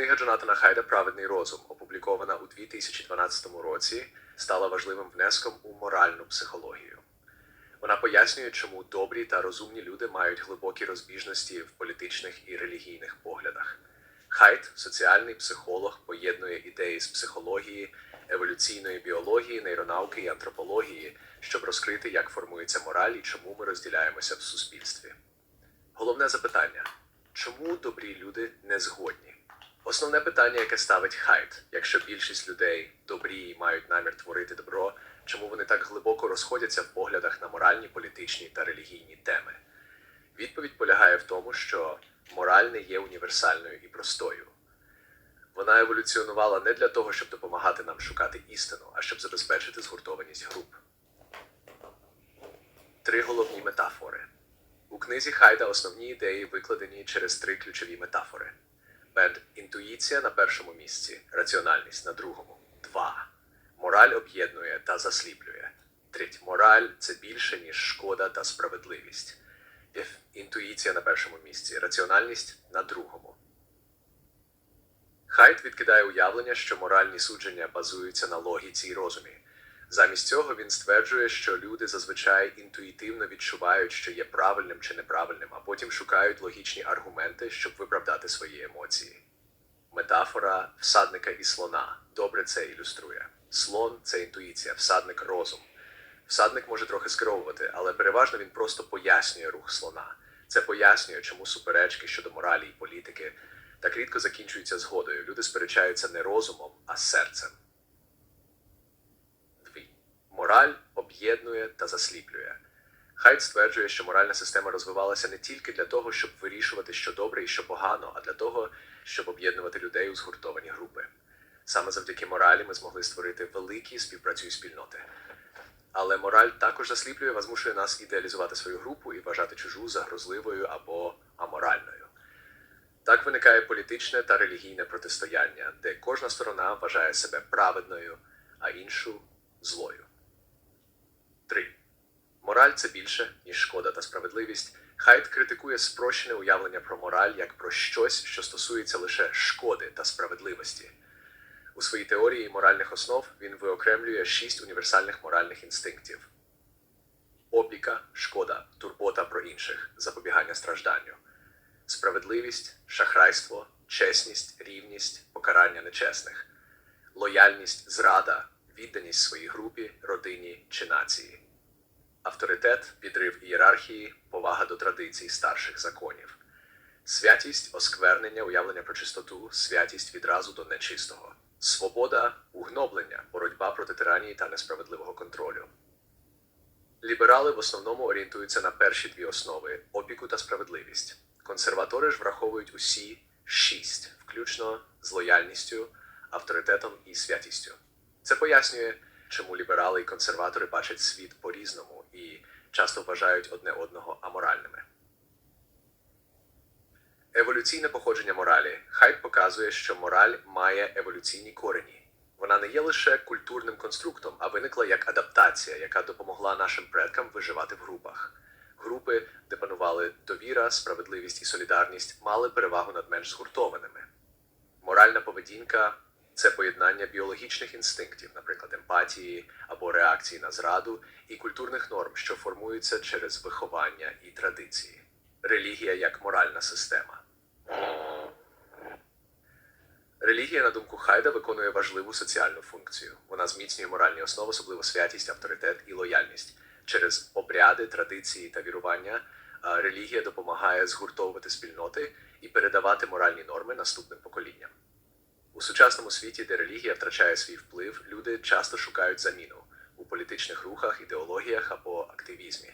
Книга Джонатана Хайда Праведний розум, опублікована у 2012 році, стала важливим внеском у моральну психологію. Вона пояснює, чому добрі та розумні люди мають глибокі розбіжності в політичних і релігійних поглядах. Хайд, соціальний психолог, поєднує ідеї з психології, еволюційної біології, нейронауки і антропології, щоб розкрити, як формується мораль і чому ми розділяємося в суспільстві. Головне запитання: чому добрі люди не згодні? Основне питання, яке ставить Хайд, якщо більшість людей добрі і мають намір творити добро, чому вони так глибоко розходяться в поглядах на моральні, політичні та релігійні теми? Відповідь полягає в тому, що мораль не є універсальною і простою. Вона еволюціонувала не для того, щоб допомагати нам шукати істину, а щоб забезпечити згуртованість груп. Три головні метафори. У книзі Хайда основні ідеї викладені через три ключові метафори. Бенд інтуїція на першому місці, раціональність на другому. Два. Мораль об'єднує та засліплює. Треть. Мораль це більше, ніж шкода та справедливість. Іф- Інтуїція на першому місці, раціональність на другому. Хайт відкидає уявлення, що моральні судження базуються на логіці і розумі. Замість цього він стверджує, що люди зазвичай інтуїтивно відчувають, що є правильним чи неправильним, а потім шукають логічні аргументи, щоб виправдати свої емоції. Метафора всадника і слона добре це ілюструє. Слон це інтуїція, всадник розум. Всадник може трохи скеровувати, але переважно він просто пояснює рух слона. Це пояснює, чому суперечки щодо моралі і політики так рідко закінчуються згодою. Люди сперечаються не розумом, а серцем. Мораль об'єднує та засліплює. Хайд стверджує, що моральна система розвивалася не тільки для того, щоб вирішувати, що добре і що погано, а для того, щоб об'єднувати людей у згуртовані групи. Саме завдяки моралі ми змогли створити великі співпрацюючі спільноти. Але мораль також засліплює, та змушує нас ідеалізувати свою групу і вважати чужу загрозливою або аморальною. Так виникає політичне та релігійне протистояння, де кожна сторона вважає себе праведною, а іншу злою. 3. Мораль це більше, ніж шкода та справедливість. Хайд критикує спрощене уявлення про мораль як про щось, що стосується лише шкоди та справедливості. У своїй теорії моральних основ він виокремлює шість універсальних моральних інстинктів: опіка, шкода, турбота про інших, запобігання стражданню, справедливість, шахрайство, чесність, рівність, покарання нечесних, лояльність, зрада, відданість своїй групі, родині чи нації, авторитет, підрив ієрархії, повага до традицій старших законів, святість, осквернення, уявлення про чистоту, святість відразу до нечистого, свобода, угноблення, боротьба проти тиранії та несправедливого контролю. Ліберали в основному орієнтуються на перші дві основи опіку та справедливість. Консерватори ж враховують усі шість, включно з лояльністю, авторитетом і святістю. Це пояснює, чому ліберали і консерватори бачать світ по-різному і часто вважають одне одного аморальними. Еволюційне походження моралі. Хайд показує, що мораль має еволюційні корені. Вона не є лише культурним конструктом, а виникла як адаптація, яка допомогла нашим предкам виживати в групах. Групи, де панували довіра, справедливість і солідарність, мали перевагу над менш згуртованими. Моральна поведінка це поєднання біологічних інстинктів, наприклад, емпатії або реакції на зраду, і культурних норм, що формуються через виховання і традиції. Релігія як моральна система. Релігія, на думку Хайда, виконує важливу соціальну функцію. Вона зміцнює моральні основи, особливо святість, авторитет і лояльність. Через обряди, традиції та вірування релігія допомагає згуртовувати спільноти і передавати моральні норми наступним поколінням. У сучасному світі, де релігія втрачає свій вплив, люди часто шукають заміну у політичних рухах, ідеологіях або активізмі.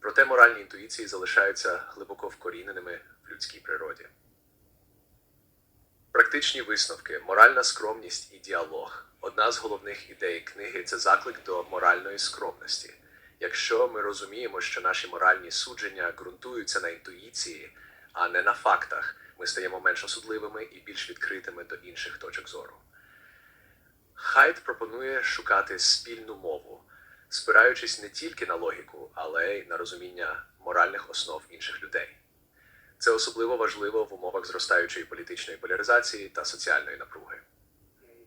Проте моральні інтуїції залишаються глибоко вкоріненими в людській природі. Практичні висновки, моральна скромність і діалог. Одна з головних ідей книги це заклик до моральної скромності. Якщо ми розуміємо, що наші моральні судження ґрунтуються на інтуїції, а не на фактах, ми стаємо менш осудливими і більш відкритими до інших точок зору. Хайд пропонує шукати спільну мову, спираючись не тільки на логіку, але й на розуміння моральних основ інших людей. Це особливо важливо в умовах зростаючої політичної поляризації та соціальної напруги.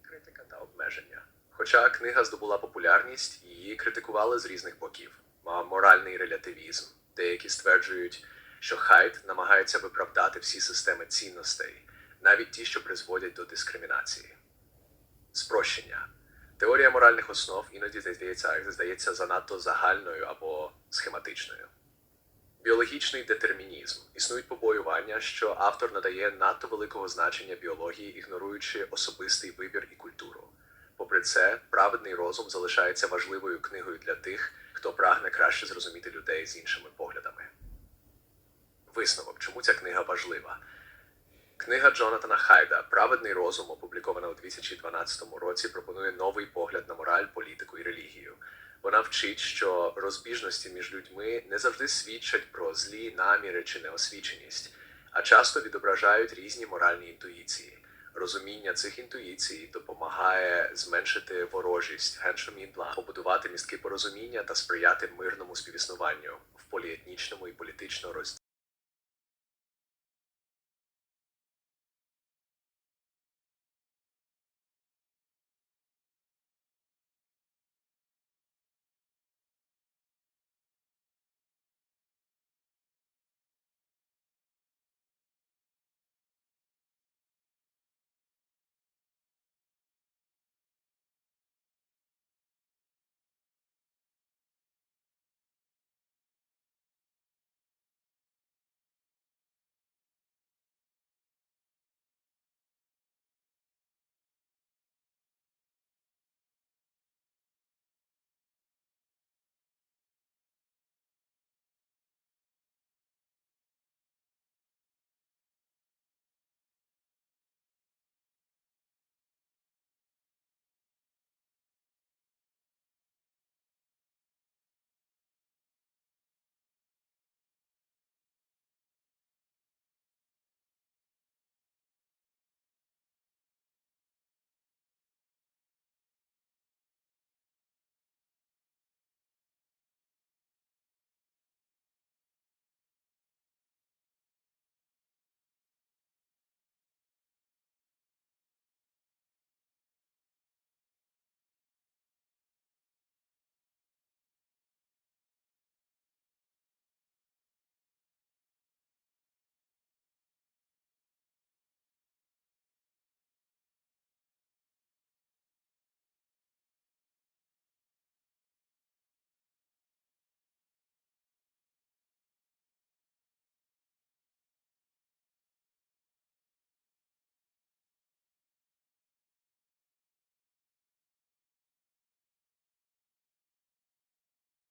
Критика та обмеження. Хоча книга здобула популярність, її критикували з різних боків. Моральний релятивізм. Деякі стверджують, що Хайд намагається виправдати всі системи цінностей, навіть ті, що призводять до дискримінації. Спрощення. Теорія моральних основ іноді здається, здається занадто загальною або схематичною. Біологічний детермінізм. Існують побоювання, що автор надає надто великого значення біології, ігноруючи особистий вибір і культуру. Попри це, праведний розум залишається важливою книгою для тих, хто прагне краще зрозуміти людей з іншими поглядами. Висновок, чому ця книга важлива? Книга Джонатана Хайда Праведний розум, опублікована у 2012 році, пропонує новий погляд на мораль, політику і релігію. Вона вчить, що розбіжності між людьми не завжди свідчать про злі наміри чи неосвіченість, а часто відображають різні моральні інтуїції. Розуміння цих інтуїцій допомагає зменшити ворожість геншомідла, побудувати містки порозуміння та сприяти мирному співіснуванню в поліетнічному і політично розділеному